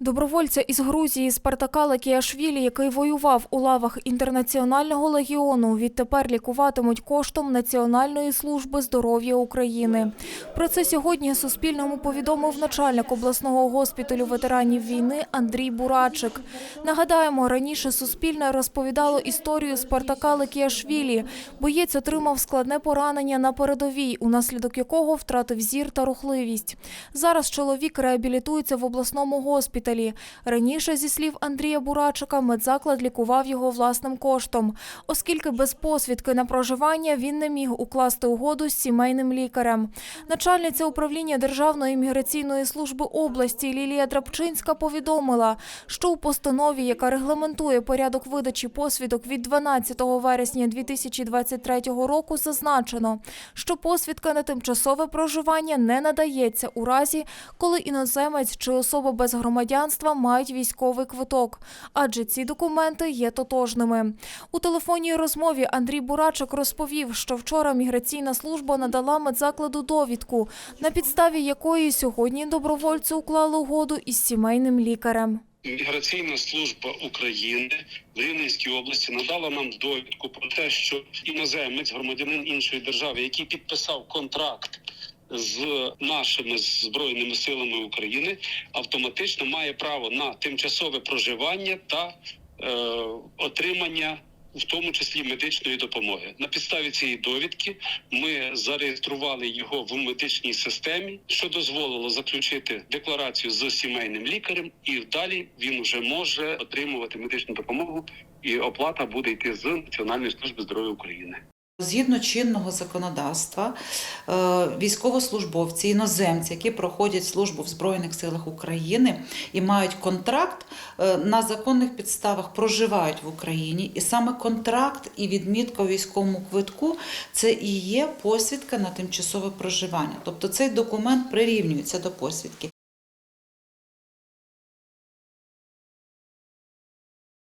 Добровольця із Грузії Спартака Лекіашвілі, який воював у лавах інтернаціонального легіону, відтепер лікуватимуть коштом Національної служби здоров'я України. Про це сьогодні Суспільному повідомив начальник обласного госпіталю ветеранів війни Андрій Бурачик. Нагадаємо, раніше Суспільне розповідало історію Спартака Лекіашвілі. Боєць отримав складне поранення на передовій, унаслідок якого втратив зір та рухливість. Зараз чоловік реабілітується в обласному госпіталі. Раніше, зі слів Андрія Бурачика, медзаклад лікував його власним коштом, оскільки без посвідки на проживання він не міг укласти угоду з сімейним лікарем. Начальниця управління Державної міграційної служби області Лілія Драбчинська повідомила, що у постанові, яка регламентує порядок видачі посвідок від 12 вересня 2023 року, зазначено, що посвідка на тимчасове проживання не надається у разі, коли іноземець чи особа без громадянства мають військовий квиток, адже ці документи є тотожними. У телефонній розмові Андрій Бурачик розповів, що вчора міграційна служба надала медзакладу довідку, на підставі якої сьогодні добровольці уклали угоду із сімейним лікарем. Міграційна служба України в Рівненській області надала нам довідку про те, що іноземець, громадянин іншої держави, який підписав контракт з нашими збройними силами України, автоматично має право на тимчасове проживання та е, отримання. В тому числі медичної допомоги на підставі цієї довідки ми зареєстрували його в медичній системі, що дозволило заключити декларацію з сімейним лікарем, і далі він вже може отримувати медичну допомогу, і оплата буде йти з Національної служби здоров'я України. Згідно чинного законодавства, е, військовослужбовці, іноземці, які проходять службу в Збройних силах України і мають контракт, е, на законних підставах проживають в Україні, і саме контракт і відмітка у військовому квитку це і є посвідка на тимчасове проживання. Тобто цей документ прирівнюється до посвідки.